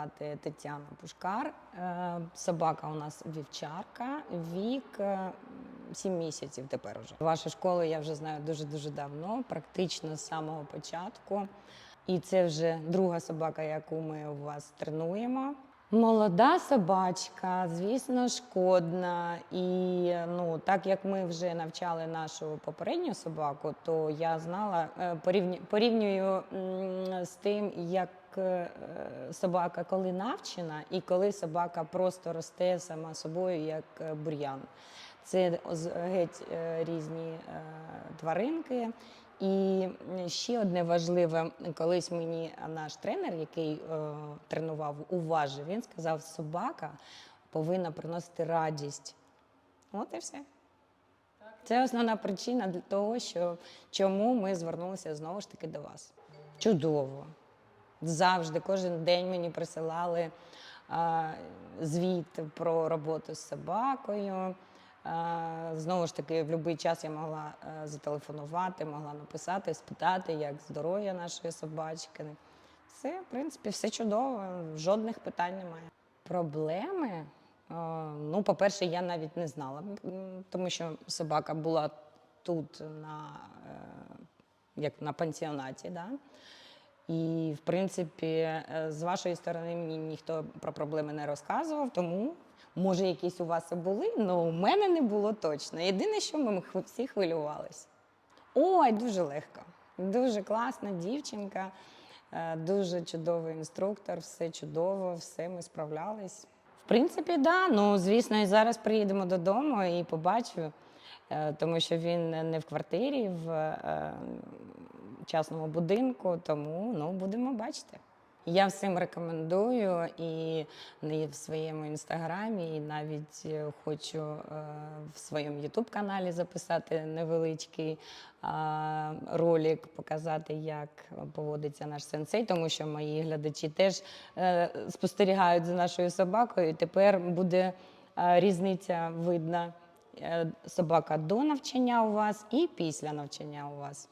звати Тетяна Пушкар. Е, Собака у нас вівчарка, вік 7 місяців тепер уже. Вашу школу я вже знаю дуже-дуже давно, практично з самого початку. І це вже друга собака, яку ми у вас тренуємо. Молода собачка, звісно, шкодна. І ну, так як ми вже навчали нашу попередню собаку, то я знала, е, порівню- порівнюю з тим, як е, собака коли навчена, і коли собака просто росте сама собою, як е, бур'ян. Це геть е, різні е, тваринки. І ще одне важливе, колись мені наш тренер, який е, тренував уважі, він сказав, собака повинна приносити радість. От і все. Це основна причина для того, що чому ми звернулися знову ж таки до вас. Чудово. Завжди, кожен день мені присилали а, звіт про роботу з собакою. Знову ж таки, в будь-який час я могла е, зателефонувати, могла написати, спитати, як здоров'я нашої собачки. Все, в принципі, все чудово, жодних питань немає. Проблеми. е, Ну, по-перше, я навіть не знала, тому що собака була тут на, е, як на пансіонаті. Да? І, в принципі, з вашої сторони мені ніхто про проблеми не розказував, тому може якісь у вас і були, але у мене не було точно. Єдине, що ми всі хвилювалися. Ой, дуже легко. Дуже класна дівчинка, е, дуже чудовий інструктор, все чудово, все ми справлялись. В принципі. Да. Ну, звісно, і зараз приїдемо додому і побачу, е, тому що він не в квартирі, в е, частному будинку, тому ну, будемо бачити. Я всім рекомендую і в своєму інстаграмі, і навіть е, хочу е, в своєму ютуб-каналі записати невеличкий ролик, показати, як поводиться наш сенсей, тому що мої глядачі теж е, спостерігають за нашою собакою. І тепер буде різниця видна. Собака до навчання у вас і після навчання у вас.